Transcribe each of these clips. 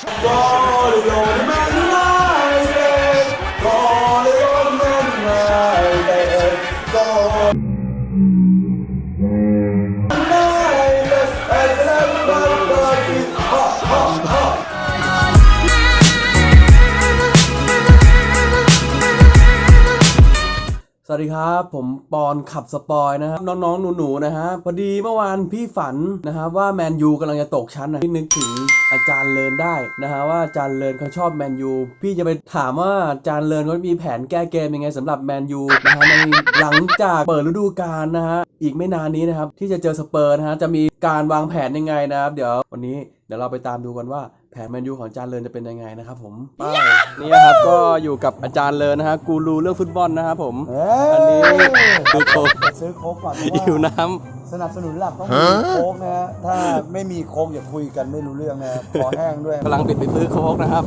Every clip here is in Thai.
สวัสดีครับ ผมปอนขับสปอยนะครับ น้องๆ หนูๆนะฮะพอดีเมื่อวานพี่ฝันนะครับว่าแมนยูกำลังจะตกชั้นนะพี่นึกถึง อาจารย์เลินได้นะฮะว่าอาจารย์เลินเขาชอบแมนยูพี่จะไปถามว่าอาจารย์เลินเขามีแผนแก้เกมยังไงสำหรับแมนยูนะฮะในหลังจากเปิดฤดูกาลนะฮะอีกไม่นานนี้นะครับที่จะเจอสเปอร์นะฮะจะมีการวางแผนยังไงนะครับ เดี๋ยววันนี้เดี๋ยวเราไปตามดูกันว่า แผนแมนยูของอาจารย์เลินจะเป็นยังไงนะครับผมไปนี่นะครับก็อยู่กับอาจารย์เลินนะฮะกูรูเรื่องฟุตบอลนะครับผม เอ้อันนี้ยคือโค้กซื้อโค้กก่อนเพหิวราะว่าน้ำ สนับสนุนหลักต้องมีโค้กนะฮะถ้าไม่มีโค้กอย่าคุยกันไม่รู้เรื่องนะคอแห้งด้วย กำลังปิดไปซื้อโค้กนะครับ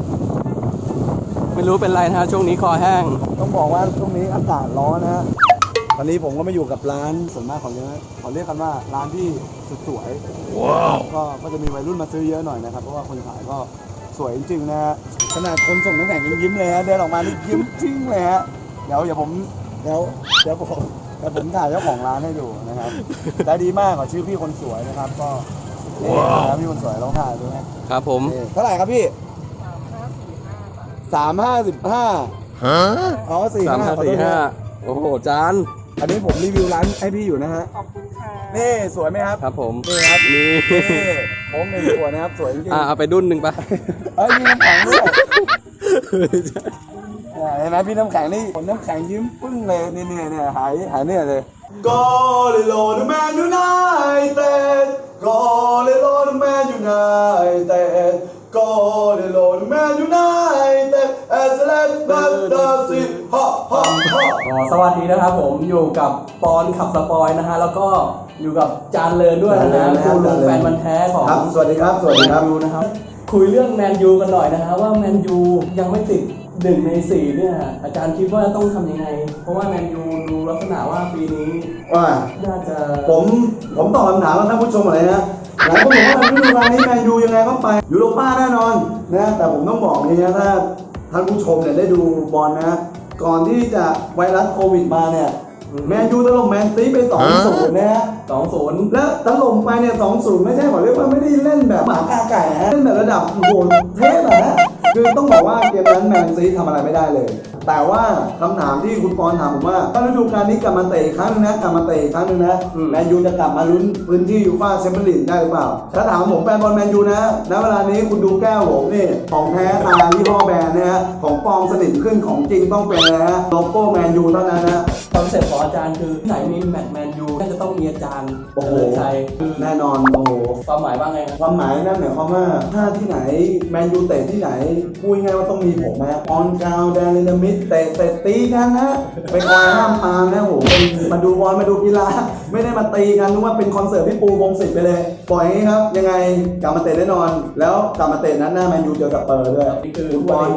ไม่รู้เป็นไรนะฮะช่วงนี้คอแห้ง ต้องบอกว่าช่วงนี้อากาศร้อนนะฮะ ตอนนี้ผมก็มาอยู่กับร้านส่วนมากของเนี้ยขอเรียกกันว่าร้านที่สุดสวยว้าวก็ก็จะมีวัยรุ่นมาซื้อเยอะหน่อยนะครับ เพราะว่าคนขายก็สวยจริงๆนะฮะขนาดคนส่งน้ำแข็งยังยิ้มเลยฮะเดินออกมานี่ยิ้มทิ้งเลยฮะเดี๋ยวเดี๋ยวผมเดี๋ยวเดี๋ยวผมเดี๋ยวผมถ่ายเจ้าของร้านให้ดูนะครับได้ดีมากขอชื่อพี่คนสวยนะครับ ก็นี่นะครับพี่คนสวยลองถ่ายดูนะครับผมนี่เท่าไหร่ครับพี่สามห้าสิบห้าอ๋อสี่สามห้าห้าสี่ห้าโอ้โหจาน อันนี้ผมรีวิวร้านให้พี่อยู่นะฮะ ขอบคุณค่ะ นี่สวยไหมครับ ครับผมนี่ครับ นี่นี่โค้งหนึ่งตัวนะครับ สวยจริงอะเอาไปดุนหนึ่งไป ๆเอ้ยมีน้ำแข็งด้วยอ่าเห็นไหมพี่น้ำแข็งนี่ผมน้ำแข็งยิ้มปึ้งเลยนี่เนี่ยเนี่ยหายหายเนี่ยเลย Gol Man United Gol Man United Gol Man United As let the sea ha ha ha อ๋อสวัสดีนะครับผมอยู่กับปอนขับสปอยนะฮะแล้วก็อยู่กับจานเลินด้วยนะจานเลิฮะนนะครักูบรูจานเลินแฟนมันธุ์แท้ของครับ สวัสดีครับ สวัสดีครับแมนยูนะครับ คุยเรื่องแมนยูกันหน่อยนะฮะว่าแมนยูยังไม่ติดหนึ่งในสี่เนี่ยอาจารย์คิดว่าต้องทำยังไง เพราะว่าแมนยูดูลักษณะว่าปีนี้ว่า น่าจะผม ผมตอบคำถามกับท่านผู้ชมอะไรนะหลายคนบอกว่าฤดูกาลนี้แมนยูยังไงก็ไป ยูโรป้าแน่นอนนะ แต่ผมต้องบอกนี่นะ ถ้าท่านผู้ชมเนี่ยได้ดูบอลนะ ก่อนที่จะไวรัสโควิดมาเนี่ยแมนยูถล่มแมนซีไป2อศูนย์นะฮะสองศูนย์แล้วถล่มไปเนี่ยสองศูนย์ไม่ใช่ขอเรียกว่าไม่ได้เล่นแบบหมากาไก่ฮะเล่นแบบระดับโอ้โหเทพอะฮะคือต้องบอกว่าเกมนั้นแมนซีทำอะไรไม่ได้เลย แต่ว่าคำถามที่คุณปอนถามผมว่าถ้าฤดูกาลนี้กลับมาเตะอีกครั้งนึงนะกลับมาเตะอีกครั้งนึงนะแมนยูจะกลับมาลุ้นพื้นที่ยูฟ่าแชมเปี้ยนลีกได้หรือเปล่า ถ้าถามผมแฟนบอลแมนยูนะณเวลานี้คุณดูแก้วผมนี่ของแท้ตายี่ห้อแบรนด์นะฮะของปลอมสนิทขึ้นของจริงต้องเป็นนะฮะโลโก้แมนยูเท่านั้นนะ คอนเซ็ปต์ของอาจารย์คือที่ไหนมีแมตช์แมนยู ก็จะต้องมีอาจารย์โอ้โหเฉลิมชัยคือแน่นอนโอ้โหความหมายว่าไงครับความหมายนั่นหมายความว่าถ้าที่ไหนแมนยูเตะที่ไหนพูดง่ายๆว่าต้องมีผมนะออนกราวแดนลินามิดเตะเตะตีกันนะไปคอยห้ามปรามนะโหเป็นมาดูบอลมาดูกีฬาไม่ได้มาตีกันนึกว่าเป็นคอนเสิร์ตพี่ปูวงศิษย์ไปเลยปล่อยอย่างนี้ครับ ยังไงกลับมาเตะแน่นอน แล้วกลับมาเตะนัดหน้าแมนยูเจอกับสเปอร์ด้วยนี่คือคุณบบออล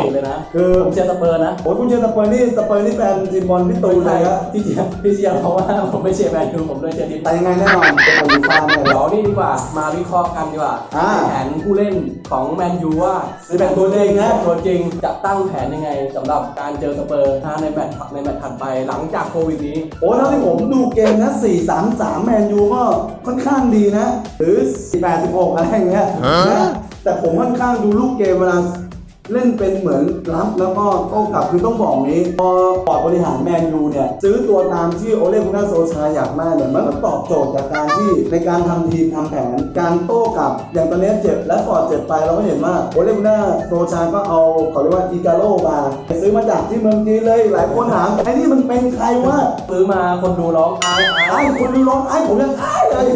ลเลยนะคือผมเชียร์สเปอร์นะโอ้ยคุณเชียร์สเปอร์นี่สเปอร์นี่แฟนทีมบอลพี่ตูนเลยครับที่เชียร์ที่เชียร์เพราะว่าผมไม่เชียร์แมนยูผมเลยเชียร์ทีมแต่ยังไงแน่นอนเป็นบอลยูฟ่าแน่เดี๋ยวนี่ดีกว่ามาวิเคราะห์กันดีกว่าอ่าแผนผู้เล่นของแมนยูว่าสิบเอ็ดตัวจริงนะ ตัวจริงจะตั้งแผนยังไงสำหรับการเจอสเปอร์ถ้าในแมตช์ในแมตช์ถัดไปหลังจากโควิดนี้ โอ้เท่าที่ผมดูเกมนะ4 3 3 แมนยูก็ค่อนข้างดีนะ หรือ4 8 16 อะไรอย่างเงี้ยนะแต่ผมค่อนข้างดูลูกเกมเวลา เล่นเป็นเหมือนรับแล้วก็โต้กลับคือต้องบอกนี้ พอปอดบริหารแมนยูเนี่ย ซื้อตัวตามที่โอเล่กุน่าโซชาอยากมากเนี่ยมันก็ตอบโจทย์จากการที่ในการทำทีมทำแผน การโต้กลับอย่างตอนนี้เจ็บและปอดเจ็บไปเราก็เห็นว่าโอเล่กุน่าโซชาก็เอาเขาเรียกว่าอีกาโลมาซื้อมาจากที่เมืองจีนเลยหลายคนถามไอ้นี่มันเป็นใครวะซื้อมาคนดูร้องอ้ายไอ้คนดูร้องไอ้ผมยังไอ้เลย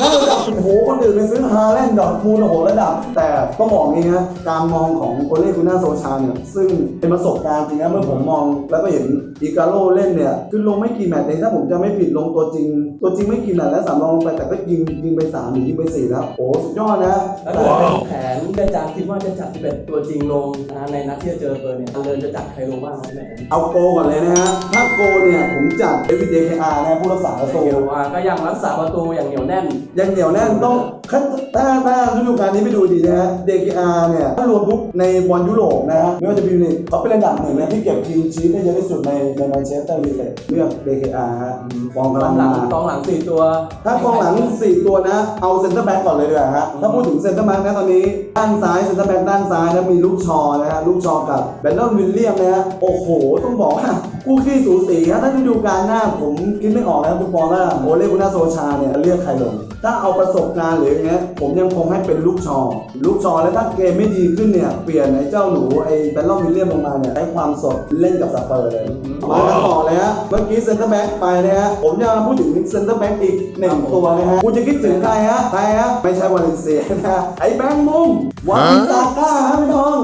ถ้าระดับโอ้โหคนอื่นไปซื้อฮาแลนด์ดอร์ทมูลโอ้โหระดับ แต่ต้องบอกงี้นะการมองของโอเล่กุน่าโซชาเนี่ยซึ่งเป็นประสบการณ์จริงนะเมื่อผมมองแล้วก็เห็นอีกาโลเล่นเนี่ยคือลงไม่กี่แมตช์เองถ้าผมจะไม่ผิดลงตัวจริง ตัวจริงไม่กี่แมตช์แล้วสามรองลงไปแต่ก็ยิงยิงไปสามหรือยิงไปสี่แล้วโอ้สุดยอดนะแล้วก็เป็นแผนที่อาจารย์คิดว่าจะจัด11ตัวจริงลงนะในนัดที่จะเจอสเปอร์เนี่ยเลินจะจัดใครลงบ้างครับแมตช์นี้เอาโกก่อนเลยนะฮะถ้าโกเนี่ยผมจัดเดวิดเดคอาร์นะผู้รักษาประตูเดี๋ยวว่าก็ยังรักษาประตูอย่างอย่างเหนียวแน่น ยังเหนียวแน่นต้องถ้าถ้าถ้าฤดูกาลนี้ไปดูดีนะฮะ DKR เนี่ยถ้ารวมทุกในบอลยุโรปนะฮะไม่ว่าจะเป็นลีกเขาเป็นระดับหนึ่งนะที่เก็บทีมชีสได้เยอะที่สุดในในแมนเชสเตอร์ยูไนเต็ดเลือก DKR ฮะกองกกำลัองงหลังมากองหลังสี่ตัว ถ้ากองหลัง4ตัวนะ เอาเซนเตอร์แบ็กก่อนเลยดีกว่าฮะถ้าพูดถึงเซนเตอร์แบ็กนะตอนนี้ด้านซ้ายเซนเตอร์แบ็กด้านซ้ายนะมีลูกชอนะฮะลูกชอกับแบนดอนวิลเลียมนะฮะโอ้โหต้องบอกว่า คู่ขี้สูสีฮะถ้าฤดูกาลหน้าผมคิดไม่ออกแล้วคุณปองว่าโอเล่กุนาโซชาเนี่ยเลือกใครลง ถ้าเอาประสบการณ์หรืออย่างเงี้ยผมยังคงให้เป็นลูกชอ ลูกชอแล้วถ้าเกมไม่ดีขึ้นเนี่ย เปลี่ยนไอ้เจ้าหนูไอ้แบนดอนวิลเลียมลงมาเนี่ยใช้ความสดเล่นกับสเปอร์เลย มากันต่อเลยฮะเมื่อกี้เซนเตอร์แบ็กไปนะฮะผมจะมาพูดถึงเซนเตอร์แบ็กอีกหนึ่งตัวนะฮะคุณจะคิดถึงใครฮะใครฮะไม่ใช่วาเลนเซียนะฮะไอ้แบงค์มุมวานิตาก้าฮะพี่น้อง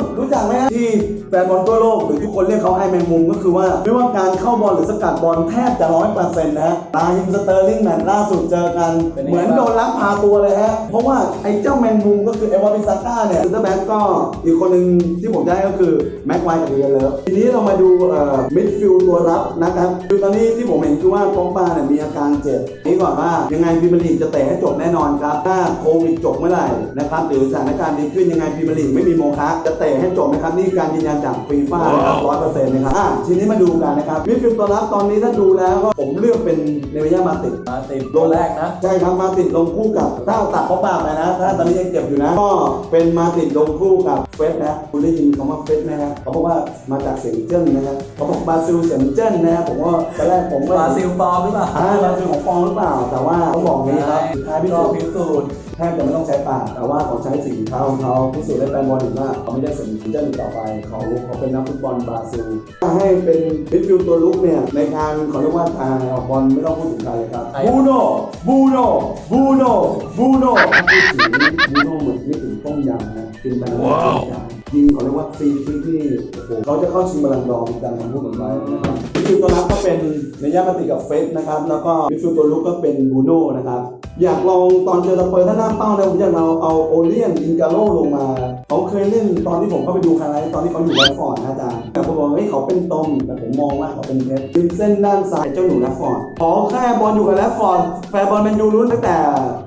แฟนบอลทั่วโลกหรือทุกคนเรียกเขาไอแมงมุมก็คือว่า ไม่ว่าการเข้าบอลหรือสกัดบอลแทบจะร้อยเปอร์เซ็นต์นะตาฮิมสเตอร์ลิงแมตช์ล่าสุดเจอกัน เหมือนโดนลักพาตัวเลยฮะ เพราะว่าไอ้เจ้าแมงมุมก็คือเอวาปิซาก้าเนี่ยเซนเตอร์แบ็กก็อีกคนหนึ่งที่ผมได้ก็คือแม็กไวท์กับเรียนเลิฟทีนี้เรามาดูเอ่อมิดฟิลด์ตัวรับนะครับคือตอนนี้ที่ผมเห็นคือว่าปองปาเนี่ยมีอาการเจ็บนี่ก่อนว่ายังไงพรีเมียร์ลีจะเตะให้จบแน่นอนครับถ้าโควิดจบเมื่อไหร่นะครับหรือสถานการณ์ดีขึ้นยังไงพรีเมียร์ลีไม่มีโมฆะจะเตะให้จบนะครับนี่การยืนยันจากฟีฟ่านะครับร้อยเปอร์เซ็นต์นะครับอะทีนี้มาดูกันนะครับมิดฟิลด์ตัวรับตอนนี้ถ้าดูแล้วก็ผมเลือกเป็นเนวิยามาติดมาติดตัวแรกนะ ใช่ครับมาติดลงคู่กับถ้าเอาตัดเขาปากไปนะ ถ้าตอนนี้ยังเจ็บอยู่นะ ก็เป็นมาติดลงคู่กับเฟสนะคุณได้ยินคำว่าเฟสไหมฮะเขาบอกว่ามาจากเสียงเจิ้นนะครับเขาบอกบราซิลเสียงเจิ้นนะฮะผมว่าตอนแรกผมบราซิลปลอมหรือเปล่าอ่าบราซิลของฟองหรือเปล่า แต่ว่าเขาบอกนี้ครับสุดท้ายพิก็สูจน์พิสูจน์ แทบจะไม่ต้องใช้ปากแต่ว่าเขาใช้สิ่งเท้าของเขาพิสูจน์ให้แฟนบอลเห็นว่าเขาไม่ได้เสียงเจิ้นอีกต่อไปเขาเขาเป็นนักฟุตบอลบราซิลถ้าให้เป็นมิดฟิลด์ตัวลุกเนี่ยในการเขาเรียกว่าทางออกบอลไม่ต้องพูดถึงใครเลยครับใครบูโน่บูโน่บูโน่บูโน่ถ้าพูดถึงบูโน่เหมือนนึกถึงต้มยำนะกินไปแล้วต้มยำยิงเขาเรียกว่าฟรีคิกที่โอ้โหเขาจะเข้าชิงบอลลังก์ดอร์มีการทำพูดเหมือนไรนะครับมิดฟิลด์ตัวรับก็เป็นในย่ามาติกับเฟสนะครับแล้วก็มิดฟิลด์ตัวลุกก็เป็นบูโน่นะครับ อยากลองตอนเจอสเปอร์ถ้าหน้าเป้าเนี่ยผมอยากเราเอาโอเลียนอินกาโลลงมา เขาเคยเล่นตอนที่ผมเข้าไปดูคาไลท์ตอนที่เขาอยู่แรดฟอร์ดนะอาจารย์แต่ผมบอกว่าเฮ้ยเขาเป็นตมแต่ผมมองว่าเขาเป็นเพชรริมเส้นด้านซ้ายเจ้าหนูแรดฟอร์ดขอแค่บอลอยู่กับแรดฟอร์ดแฟนบอลแมนยูรู้ตั้งแต่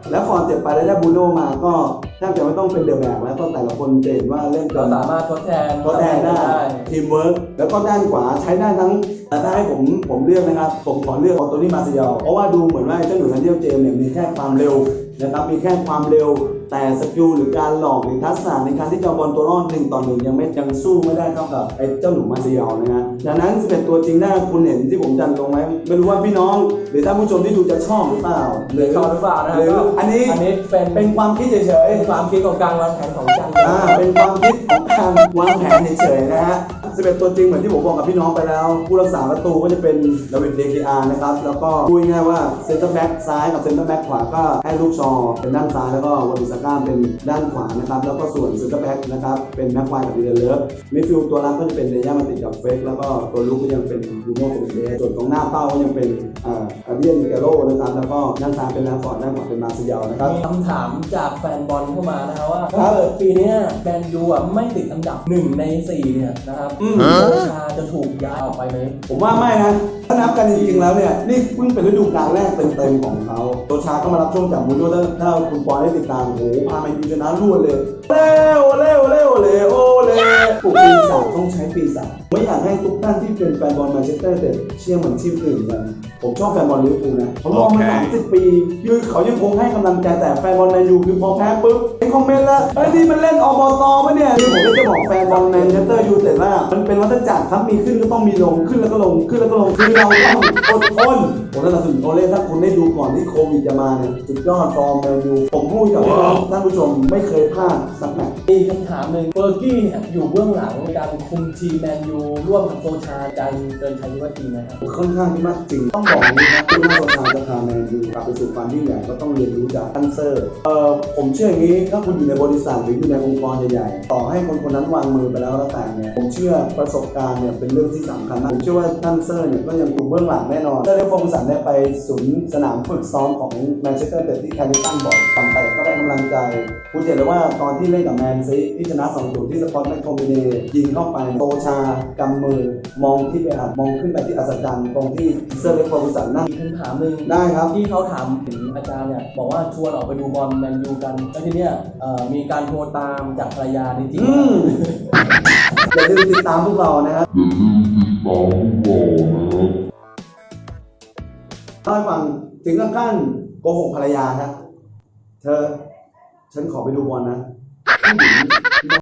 แรดฟอร์ดเจ็บไปแล้วได้บูโน่มาก็แทบจะไม่ต้องเป็นเดอะแบกแล้วก็แต่ละคนจะเห็นว่าเล่นกัเรานสามารถทดแทนทดแทนได้ทีมเวิร์กแล้วก็ด้านขวาใช้ได้ทั้ง แต่ถ้าให้ผมผมเลือกนะครับ ผมขอเลือกออโตนี่มาซิยอลเพราะว่าดูเหมือนว่าไอ้เจ้าหนูทันเดียลเจมส์เนี่ยมีแค่ความเร็วนะครับมีแค่ความเร็วแต่สกิลหรือการหลอกหรือทักษะในการที่จะเอาบอลตัวรอดหนึ่งต่อหนึ่งยังไม่ยังสู้ไม่ได้เท่ากับไอ้เจ้าหนูมาซิยอลนะฮะดังนั้น11ตัวจริงได้คุณเห็นที่ผมจัดลงไว้ไม่รู้ว่าพี่น้อง หรือท่านผู้ชมที่ดูจะชอบหรือเปล่าหรือชอบหรือเปล่านะหรืออันนี้อันนี้เป็นเป็นความคิดเฉยๆเป็นความคิดของการวางแผนของจันอ่าเป็นความคิดของการวางแผนเฉยๆนะฮะ 11 ตัวจริงเหมือนที่ผมบอกกับพี่น้องไปแล้ว ผู้รักษาประตูก็จะเป็นดาวิดเดกิอาร์นะครับ แล้วก็พูดง่ายว่าเซนเตอร์แบ็กซ้ายกับเซนเตอร์แบ็กขวาก็ให้ลูกชอเป็นด้านซ้ายแล้วก็วาบิสก้าเป็นด้านขวานะครับแล้วก็ส่วนเซนเตอร์แบ็กนะครับเป็นแม็กควายกับดีเดเลฟมิดฟิลด์ตัวรับก็จะเป็นเดย่ามาติดกับเฟกแล้วก็ตัวลุกก็ยังเป็นบูโน่เป็นเดสส่วนของหน้าเป้าก็ยังเป็นอ่าอาเดียนเกโรนะครับแล้วก็ด้านซ้ายเป็นแลนฟอร์ดด้านขวาเป็นมาซิยาลนะครับ มีคำถามจากแฟนบอลเข้ามานะครับว่าครับเกิดปีเนี้ยแมนยูอะไม่ติดอันดับหนึ่งในสี่เนี่ยนะครับ อืโซชาจะถูกย้ายออกไปไหมผมว่าไม่นะถ้านับกันจริงๆแล้วเนี่ยนี่เพิ่งเป็นฤดูกาลแรกเต็มๆของเขาโตชาก็มารับช่วงจากมูโน่ถ้าถ้าคุณปอยได้ติดตามโอ้โหพาแมนยูชนะรวดเลยเร็วเร็วเร็วเร็วโอเล่ปลุกปีศาจต้องใช้ปีศาจ ไม่อยากให้ทุกท่านที่เป็นแฟนบอลแมนเชสเตอร์เต็ดเชื่อเหมือนทีมอื่นกันผมชอบแฟนบอลลิเวอร์พูลนะเขารอมาสามสิบปีคือเขายังคงให้กำลังใจแต่แฟนบอลแมนยูคือพอแพ้ปุ๊บในคอมเมนต์แล้วเฮ้ยนี่มันเล่นอบตปะเนี่ยนี่ผมก็จะบอกแฟนบอลแมนเชสเตอร์ยูไนเต็ดว่ามันเป็นวัฏจักรครับมีขึ้นก็ต้องมีลงขึ้นแล้วก็ลงขึ้นแล้วก็ลงคือเราต้องอดทนผมสนับสนุนโอเล่ถ้าคุณได้ดูก่อนที่โควิดจะมาเนี่ยสุดยอดฟอร์มแมนยูผมพูดกับพี่น้องท่านผู้ชมไม่เคยพลาดสักแมตช์มีคำถามหนึ่งเฟอร์กี้เนี่ยอยู่เบื้องหลังในการคุมทีมแมนยูร่วมกับโซชาการเกินชัยยุวทีนะครับ ค่อนข้างที่มากจริง ต้องบอกอย่างนี้นะที่น่าสนใจจะพาแมนยูกลับไปสู่ความยิ่งใหญ่ก็ต้องเรียนรู้จากทันเซอร์เอ่อผมเชื่ออย่างนี้ถ้าคุณอยู่ในบริษัทหรืออยู่ในองค์กรใหญ่ๆต่อให้คนคนนั้นวางมือไปแล้วแล้วแต่เนี่ยผมเชื่อประสบการณ์เนี่ยเป็นเรื่องที่สำคัญมากผมเชื่อว่าทันเซอร์เนี่ยก็ยังอยู่เบื้องหลังแน่นอนเซอร์เล็กฟงสันเนี่ยไปศูนย์สนามฝึกซ้อมของแมนเชสเตอร์เต็ดที่แคนิตันบ่อยตอนไปก็ได้กำลังใจคุณเห็นเลยว่าตอนที่เล่นกับแมนซีที่ชนะสองศูนย์ที่สปอตแมคโทมิเนยิงเข้าไปโตชากำมือมองที่ไปอัดมองขึ้นไปที่อัศจรรย์ตรงที่เซอร์เล็กโฟร์สันนั่ง มีคำถามหนึ่งได้ครับ ที่เขาถามถึงอาจารย์เนี่ยบอกว่าชวนออกไปดูบอลแมนยูกันแล้วทีเนี้ยเอ่อมีการโทรตามจากภรรยาจริงๆอืมอย่าลืมติดตามพวกเรานะครับ เล่าให้ฟังถึงกับขั้นโกหกภรรยาครับเธอ ฉันขอไปดูบอลนะผู้หญิง